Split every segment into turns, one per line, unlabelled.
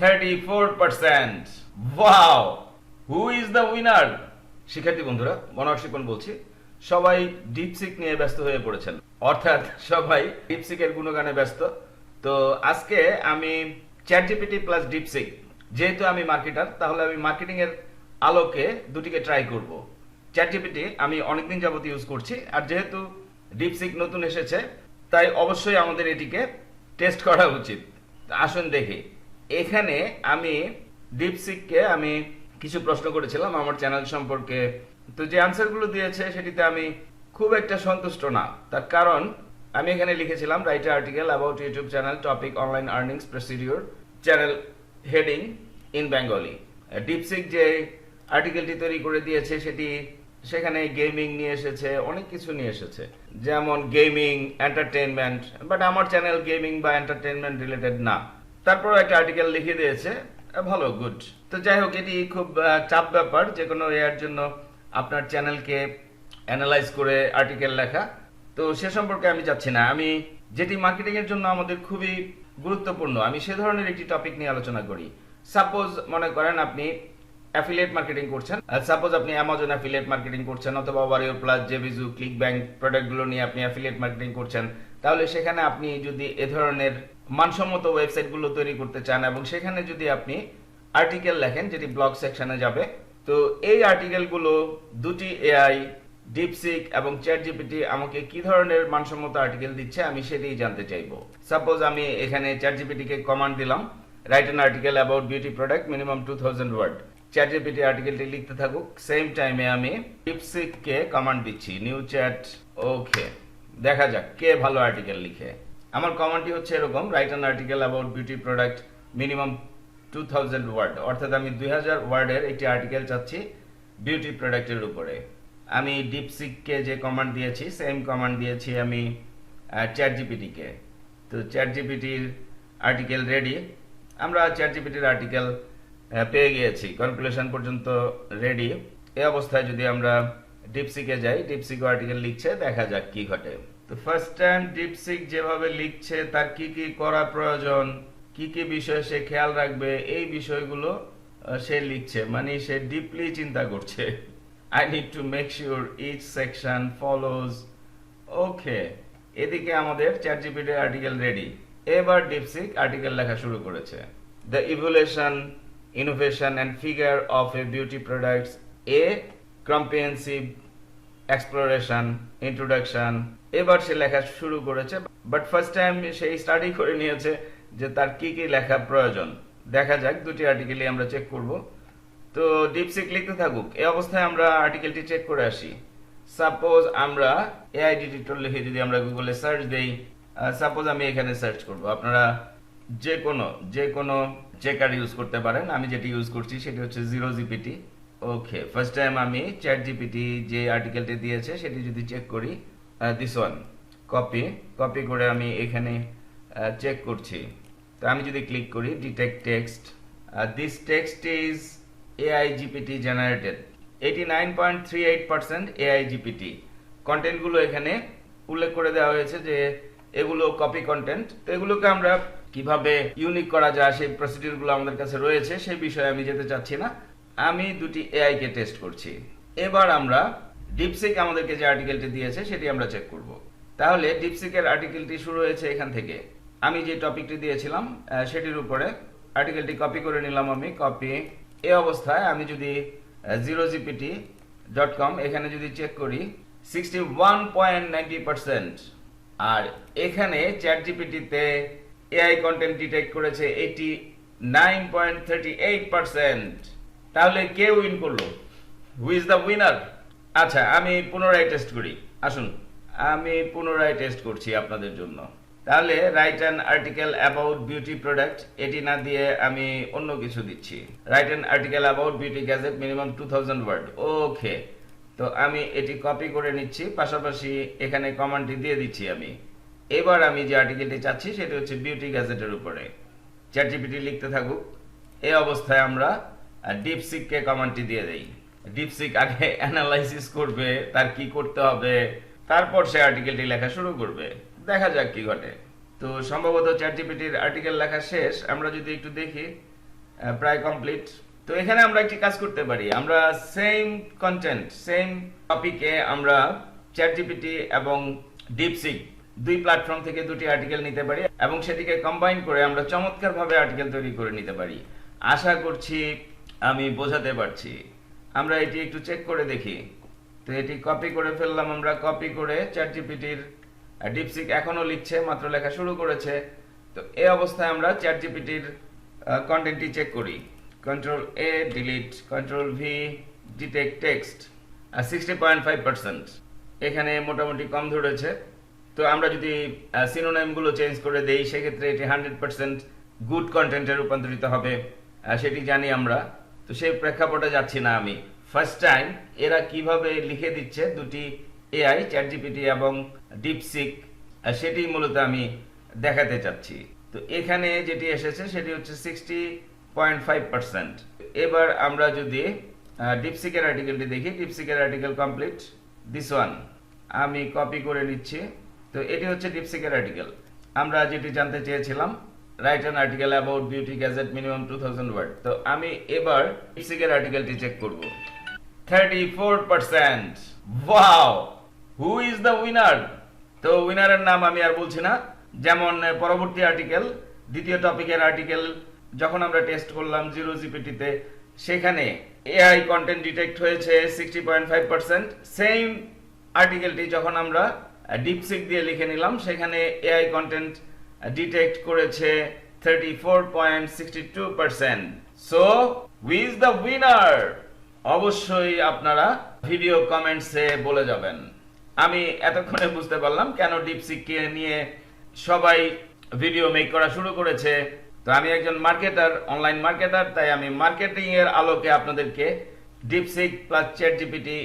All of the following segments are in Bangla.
34% wow who is the winner শিক্ষার্থী বন্ধুরা শিপন বলছি, সবাই ডিপসিক নিয়ে ব্যস্ত হয়ে পড়েছেন। অর্থাৎ সবাই ডিপসিকের গুণগানে ব্যস্ত। তো আজকে আমি চ্যাট জিপিটি প্লাস ডিপসিক যেহেতু আমি মার্কেটার তাহলে আমি মার্কেটিং এর আলোকে দুটিকে ট্রাই করব। চ্যাট জিপিটি আমি অনেকদিন যাবত ইউজ করছি, আর যেহেতু ডিপসিক নতুন এসেছে, তাই অবশ্যই আমাদের এটিকে টেস্ট করা উচিত। আসুন দেখি। এখানে আমি ডিপসিককে আমি কিছু প্রশ্ন করেছিলাম আমার চ্যানেল সম্পর্কে। তো যে আনসারগুলো দিয়েছে সেটিতে আমি খুব একটা সন্তুষ্ট না। তার কারণ, আমি এখানে লিখেছিলাম write article about YouTube channel topic online earnings procedure channel heading in Bengali DeepSeek যে আর্টিকেলটি তৈরি করে দিয়েছে সেটি সেখানে গেমিং নিয়ে এসেছে, অনেক কিছু নিয়ে এসেছে। যেমন গেমিং এন্টারটেনমেন্ট বাট আমার চ্যানেল গেমিং বা এন্টারটেনমেন্ট রিলেটেড না। তারপর একটা আর্টিকেল লিখে দিয়েছে ভালো গুড তো যাই হোক, এটি খুব চাপ ব্যাপার, যে কোনো এর জন্য আপনার চ্যানেলকে অ্যানালাইজ করে আর্টিকেল লেখা। তো সে সম্পর্কে আমি যাচ্ছি না। আমি যেটি মার্কেটিং এর জন্য আমাদের খুবই গুরুত্বপূর্ণ, আমি সে ধরনের একটি টপিক নিয়ে আলোচনা করি। সাপোজ মনে করেন আপনি অ্যাফিলিয়েট মার্কেটিং করছেন সাপোজ আপনি অ্যামাজন অ্যাফিলিয়েট মার্কেটিং করছেন, অথবা ওয়ারিও প্লাস জেবিজু ক্লিক ব্যাংক প্রোডাক্টগুলো নিয়ে আপনি অ্যাফিলিয়েট মার্কেটিং করছেন তাহলে সেখানে আপনি যদি এ ধরনের মানসম্মত ওয়েবসাইটগুলো তৈরি করতে চান এবং সেখানে যদি আপনি আর্টিকেল লেখেন যেটি ব্লগ সেকশনে যাবে, তো এই আর্টিকেলগুলো দুটি এআই ডিপসিক এবং চ্যাট জিপিটি আমাকে কি ধরনের মানসম্মত আর্টিকেল দিচ্ছে আমি সেটাই জানতে চাইব। সাপোজ আমি এখানে চ্যাট জিপিটিকে কমান্ড দিলাম write an article about beauty product minimum two thousand word chat GPT আর্টিকেলটি লিখতে থাকুক সেম টাইমে আমি ডিপসিককে কমান্ড দিচ্ছি নিউ চ্যাট ওকে দেখা যাক কে ভালো আর্টিকেল লিখে। আমার কমান্ডটি হচ্ছে এরকম write an article about beauty product minimum two thousand word অর্থাৎ আমি দুই হাজার ওয়ার্ডের একটি আর্টিকেল চাচ্ছি বিউটি প্রোডাক্টের উপরে। আমি ডিপসিককে যে কমান্ড দিয়েছি সেম কমান্ড দিয়েছি আমি চ্যাট জিপিটিকে তো চ্যাট জিপিটির আর্টিকেল রেডি আমরা চ্যাট জিপিটির আর্টিকেল পেয়ে গিয়েছি। কনক্লুশন পর্যন্ত রেডি এই অবস্থায় যদি আমরা ডিপসিকে যাই ডিপসিকও আর্টিকেল লিখছে, দেখা যাক কি ঘটে। তো ফার্স্ট টাইম ডিপসিক যেভাবে লিখছে, তার কি কি করা প্রয়োজন, কি কি বিষয় সে খেয়াল রাখবে, এই বিষয়গুলো সে লিখছে। মানে সে ডিপলি চিন্তা করছে। I need to make sure each section follows okay এদিকে আমাদের চ্যাট জিপিটির আর্টিকেল রেডি এবার ডিপসিক আর্টিকেল লেখা শুরু করেছে। The evolution innovation and figure of a beauty products a comprehensive exploration introduction এবার সে লেখা শুরু করেছে বাট ফার্স্ট টাইম সেই স্টাডি করে নিয়েছে যে তার কি কি লেখা প্রয়োজন। দেখা যাক, দুটি আর্টিকেলই আমরা চেক করব। তো ডিপসিক লিখতে থাকুক, এই অবস্থায় আমরা আর্টিকেলটি চেক করে আসি। সাপোজ আমরা এআই ডিটেক্টর লিখে যদি আমরা গুগলে সার্চ দেই সাপোজ আমি এখানে সার্চ করব। আপনারা যে কোনো যে কোনো চেকার ইউজ করতে পারেন। আমি যেটি ইউজ করছি সেটি হচ্ছে zero GPT okay first time আমি চ্যাট জিপিটি যে আর্টিকেলটি দিয়েছে, সেটি যদি চেক করি দিস ওয়ান কপি কপি করে আমি এখানে চেক করছি। তো আমি যদি ক্লিক করি detect text this text is AI GPT generated eighty nine point three eight percent AI GPT কন্টেন্টগুলো এখানে উল্লেখ করে দেওয়া হয়েছে যে, এগুলো কপি কন্টেন্ট তো এগুলোকে আমরা কীভাবে ইউনিক করা যায়, সেই প্রসিডিউরগুলো আমাদের কাছে রয়েছে, সেই বিষয়ে আমি যেতে চাচ্ছি না। আমি দুটি এআই কে টেস্ট করছি। এবার আমরা ডিপসিক আমাদেরকে যে আর্টিকেলটি দিয়েছে, সেটি আমরা চেক করব। তাহলে ডিপসিকের আর্টিকেলটি শুরু হয়েছে এখান থেকে। আমি যে টপিকটি দিয়েছিলাম সেটির উপরে আর্টিকেলটি কপি করে নিলাম আমি কপি এ অবস্থায় আমি যদি জিরো জিপিটি ডট কম এখানে যদি চেক করি sixty one point ninety percent আর এখানে চ্যাট জিপিটিতে এআই কন্টেন্ট ডিটেক্ট করেছে eighty nine point thirty eight percent তাহলে কে উইন করল? হু ইজ দ্য উইনার আচ্ছা আমি পুনরায় টেস্ট করি। আসুন, আমি পুনরায় টেস্ট করছি আপনাদের জন্য। তাহলে write an article about beauty product এটি না দিয়ে আমি অন্য কিছু দিচ্ছি। Write an article about beauty gadget minimum two thousand word okay তো আমি এটি কপি করে নিচ্ছি, পাশাপাশি এখানে কমান্ডটি দিয়ে দিচ্ছি আমি। এবার আমি যে আর্টিকেলটি চাচ্ছি, সেটি হচ্ছে বিউটি গ্যাজেটের উপরে। চ্যাট জিপিটি লিখতে থাকুক। এই অবস্থায় আমরা ডিপসিককে কমান্ডটি দিয়ে দেই। ডিপসিক আগে অ্যানালাইসিস করবে, তার কি করতে হবে, তারপর সে আর্টিকেলটি লেখা শুরু করবে। দেখা যাক কি ঘটে। তো সম্ভবত চ্যাট জিপিটির আর্টিকেল লেখা শেষ। আমরা যদি একটু দেখি প্রায় কমপ্লিট তো এখানে আমরা একটি কাজ করতে পারি। আমরা সেম কন্টেন্ট সেম টপিকে আমরা চ্যাট জিপিটি এবং ডিপসিক দুই প্ল্যাটফর্ম থেকে দুটি আর্টিকেল নিতে পারি এবং সেটিকে কম্বাইন করে আমরা চমৎকারভাবে আর্টিকেল তৈরি করে নিতে পারি। আশা করছি আমি বোঝাতে পারছি। আমরা এটি একটু চেক করে দেখি। তো এটি কপি করে ফেললাম আমরা। কপি করে চ্যাট জিপিটির ডিপসিক এখনও লিখছে, মাত্র লেখা শুরু করেছে। তো এই অবস্থায় আমরা চ্যাট জিপিটির কন্টেন্টটি চেক করি। Control A delete control V detect text sixty point five percent এখানে মোটামুটি কম ধরেছে। তো আমরা যদি সিনোনাইমগুলো চেঞ্জ করে দেই, সেক্ষেত্রে এটি হান্ড্রেড পার্সেন্ট গুড কন্টেন্টে রূপান্তরিত হবে। সেটি জানি আমরা। তো সেই প্রেক্ষাপটে যাচ্ছি না আমি। ফার্স্ট টাইম এরা কীভাবে লিখে দিচ্ছে দুটি এআই চ্যাট জিপিটি এবং ডিপসিক সেটি মূলত আমি দেখাতে চাচ্ছি। তো এখানে যেটি এসেছে সেটি হচ্ছে সিক্সটি পয়েন্ট ফাইভ পার্সেন্ট এবার আমরা যদি ডিপসিকের আর্টিকেলটি দেখি ডিপসিকের আর্টিকেল কমপ্লিট দিস ওয়ান আমি কপি করে নিচ্ছি। তো এটি হচ্ছে ডিপসিকের আর্টিকেল আমরা যেটি জানতে চেয়েছিলাম write an article about beauty gadget minimum two thousand word তো আমি এবার ডিপসিকের আর্টিকেলটি চেক করব। Thirty four percent wow who is the winner তো উইনারের নাম আমি আর বলছি না। যেমন পরবর্তী আর্টিকেল দ্বিতীয় টপিকের আর্টিকেল যখন আমরা টেস্ট করলাম জিরো জিপিটিতে সেখানে এআই কন্টেন্ট ডিটেক্ট হয়েছে sixty point five percent same আর্টিকেলটি যখন আমরা ডিপসিক দিয়ে লিখে নিলাম, সেখানে এআই কন্টেন্ট ডিটেক্ট করেছে thirty four point sixty two percent so who's the winner অবশ্যই আপনারা ভিডিও কমেন্টসে বলে যাবেন। আমি এতক্ষণে বুঝতে পারলাম কেন ডিপসিককে নিয়ে সবাই ভিডিও মেক করা শুরু করেছে। তো আমি একজন মার্কেটার অনলাইন মার্কেটার তাই আমি মার্কেটিং এর আলোকে আপনাদেরকে ডিপসিক প্লাস চ্যাট জিপিটি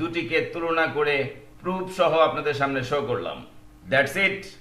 দুটিকে তুলনা করে প্রুফ সহ আপনাদের সামনে শো করলাম। That's it